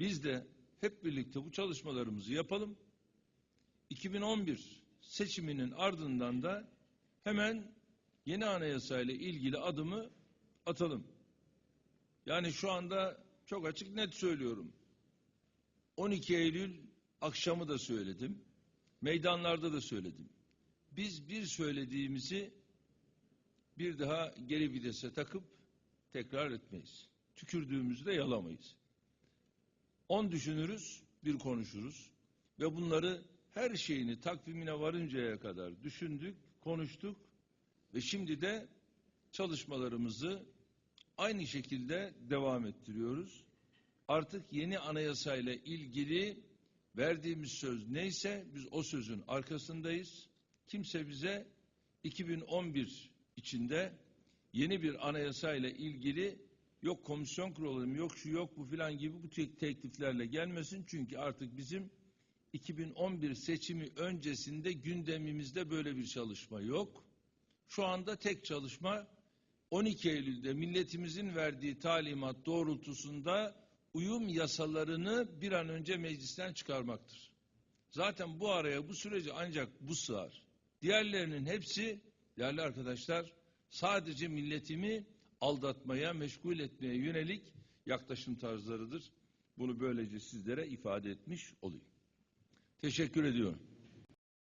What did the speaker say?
Biz de hep birlikte bu çalışmalarımızı yapalım. 2011 seçiminin ardından da hemen yeni anayasayla ilgili adımı atalım. Yani şu anda çok açık net söylüyorum. 12 Eylül akşamı da söyledim. Meydanlarda da söyledim. Biz bir söylediğimizi bir daha geri vitese takıp tekrar etmeyiz. Tükürdüğümüzü de yalamayız. On düşünürüz, bir konuşuruz ve bunları her şeyini takvimine varıncaya kadar düşündük, konuştuk ve şimdi de çalışmalarımızı aynı şekilde devam ettiriyoruz. Artık yeni anayasayla ilgili verdiğimiz söz neyse biz o sözün arkasındayız. Kimse bize 2011 içinde yeni bir anayasayla ilgili yok komisyon kuralım, yok şu yok bu filan gibi bu tek tekliflerle gelmesin. Çünkü artık bizim 2011 seçimi öncesinde gündemimizde böyle bir çalışma yok. Şu anda tek çalışma 12 Eylül'de milletimizin verdiği talimat doğrultusunda uyum yasalarını bir an önce meclisten çıkarmaktır. Zaten bu araya bu süreci ancak bu sığar. Diğerlerinin hepsi değerli arkadaşlar sadece milletimi aldatmaya, meşgul etmeye yönelik yaklaşım tarzlarıdır. Bunu böylece sizlere ifade etmiş olayım. Teşekkür ediyorum.